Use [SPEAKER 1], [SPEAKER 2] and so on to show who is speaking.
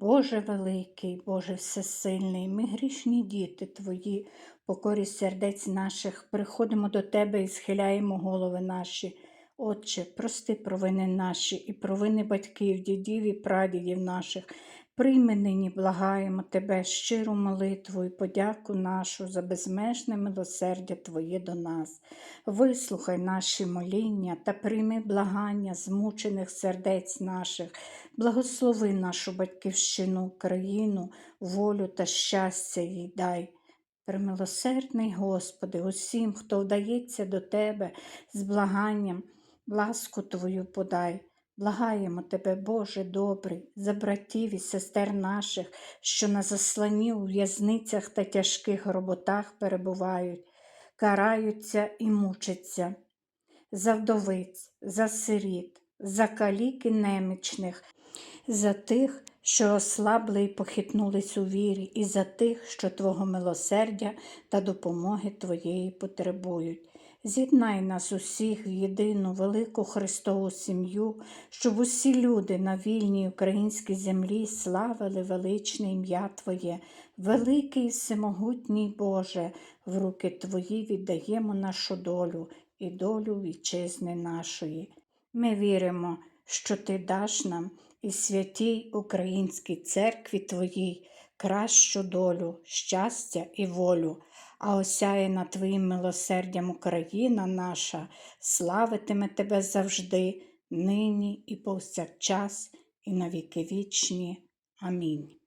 [SPEAKER 1] Боже великий, Боже всесильний, ми грішні діти Твої, покорі сердець наших, приходимо до Тебе і схиляємо голови наші. Отче, прости провини наші і провини батьків, дідів і прадідів наших. Прийми нині, благаємо Тебе, щиру молитву і подяку нашу за безмежне милосердя Твоє до нас. Вислухай наші моління та прийми благання змучених сердець наших. Благослови нашу батьківщину, країну, волю та щастя їй дай. Примилосердний Господи, усім, хто вдається до Тебе з благанням, ласку Твою подай. Благаємо Тебе, Боже добрий, за братів і сестер наших, що на засланні у в'язницях та тяжких роботах перебувають, караються і мучаться, за вдовиць, за сиріт, за калік і немічних, за тих, що ослабли і похитнулись у вірі, і за тих, що Твого милосердя та допомоги Твоєї потребують. З'єднай нас усіх в єдину велику Христову сім'ю, щоб усі люди на вільній українській землі славили величне ім'я Твоє, великий і всемогутній Боже, в руки Твої віддаємо нашу долю і долю вітчизни нашої. Ми віримо, що Ти даш нам і святій Українській церкві Твоїй кращу долю, щастя і волю, а осяяна Твоїм милосердям Україна наша славитиме Тебе завжди, нині і повсякчас, і на віки вічні. Амінь.